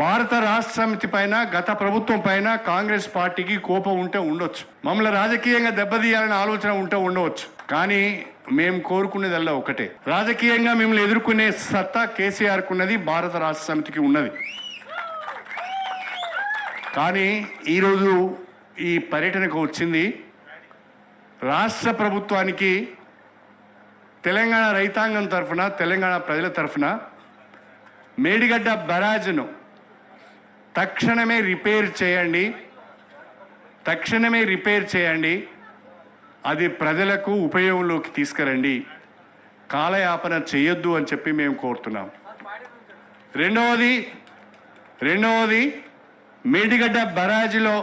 భారత రాష్ట్ర సమితి పైన గత ప్రభుత్వం పైన కాంగ్రెస్ పార్టీకి కోపం ఉంటే ఉండొచ్చు. మమ్మల్ని రాజకీయంగా దెబ్బతీయాలనే ఆలోచన ఉంటే ఉండవచ్చు. కానీ మేము కోరుకునేదల్లా ఒకటే. రాజకీయంగా మిమ్మల్ని ఎదుర్కొనే సత్తా కేసీఆర్కు ఉన్నది భారత రాష్ట్ర సమితికి ఉన్నది. కానీ ఈరోజు ఈ పర్యటనకు వచ్చింది రాష్ట్ర ప్రభుత్వానికి తెలంగాణ రైతాంగం తరఫున తెలంగాణ ప్రజల తరఫున మేడిగడ్డ బరాజ్ను తక్షణమే రిపేర్ చేయండి. తక్షణమే రిపేర్ చేయండి. అది ప్రజలకు ఉపయోగంలోకి తీసుకురండి. కాలయాపన చేయొద్దు అని చెప్పి మేము కోరుతున్నాం. రెండవది రెండవది మేడిగడ్డ బరాజిలో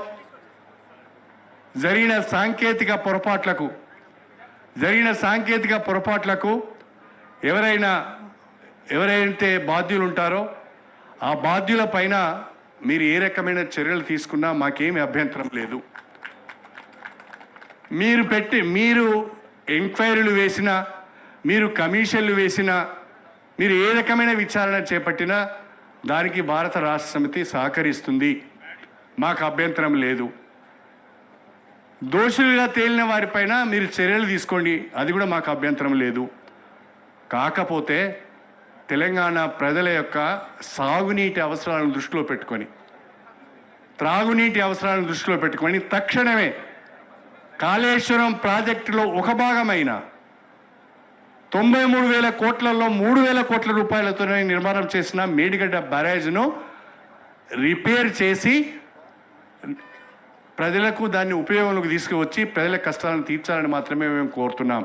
జరిగిన సాంకేతిక పొరపాట్లకు జరిగిన సాంకేతిక పొరపాట్లకు ఎవరైనా ఎవరైతే బాధ్యులు ఉంటారో ఆ బాధ్యుల పైన మీరు ఏ రకమైన చర్యలు తీసుకున్నా మాకేమి అభ్యంతరం లేదు. మీరు పెట్టి మీరు ఎంక్వైరీలు వేసినా మీరు కమిషన్లు వేసినా మీరు ఏ రకమైన విచారణ చేపట్టినా దానికి భారత రాష్ట్ర సమితి సహకరిస్తుంది. మాకు అభ్యంతరం లేదు. దోషులుగా తేలిన వారిపైన మీరు చర్యలు తీసుకోండి. అది కూడా మాకు అభ్యంతరం లేదు. కాకపోతే తెలంగాణ ప్రజల యొక్క సాగునీటి అవసరాలను దృష్టిలో పెట్టుకొని త్రాగునీటి అవసరాలను దృష్టిలో పెట్టుకొని తక్షణమే కాళేశ్వరం ప్రాజెక్టులో ఒక భాగమైన తొంభై మూడు వేల కోట్లలో మూడు వేల కోట్ల రూపాయలతో నిర్మాణం చేసిన మేడిగడ్డ బ్యారేజ్ను రిపేర్ చేసి ప్రజలకు దాన్ని ఉపయోగంలోకి తీసుకువచ్చి ప్రజల కష్టాలను తీర్చాలని మాత్రమే మేము కోరుతున్నాం.